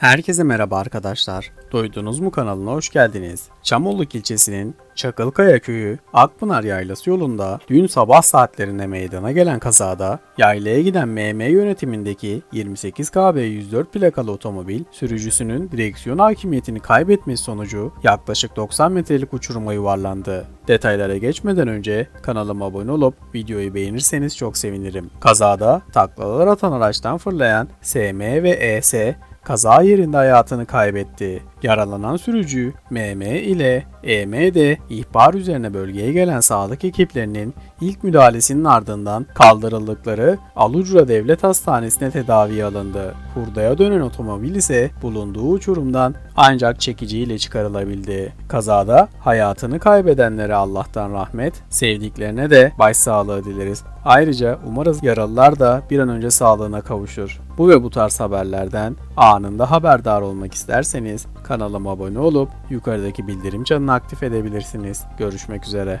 Herkese merhaba arkadaşlar. Duydunuz mu kanalına hoş geldiniz. Çamolluk ilçesinin Çakılkaya köyü Akpınar Yaylası yolunda dün sabah saatlerinde meydana gelen kazada yaylaya giden MM yönetimindeki 28KB104 plakalı otomobil sürücüsünün direksiyon hakimiyetini kaybetmesi sonucu yaklaşık 90 metrelik uçuruma yuvarlandı. Detaylara geçmeden önce kanalıma abone olup videoyu beğenirseniz çok sevinirim. Kazada taklalar atan araçtan fırlayan SM ve ES kaza yerinde hayatını kaybetti. Yaralanan sürücü MM ile EM'de ihbar üzerine bölgeye gelen sağlık ekiplerinin ilk müdahalesinin ardından kaldırıldıkları Alucra Devlet Hastanesi'ne tedaviye alındı. Hurdaya dönen otomobil ise bulunduğu uçurumdan ancak çekiciyle çıkarılabildi. Kazada hayatını kaybedenlere Allah'tan rahmet, sevdiklerine de başsağlığı dileriz. Ayrıca umarız yaralılar da bir an önce sağlığına kavuşur. Bu ve bu tarz haberlerden anında haberdar olmak isterseniz kanalıma abone olup yukarıdaki bildirim çanını aktif edebilirsiniz. Görüşmek üzere.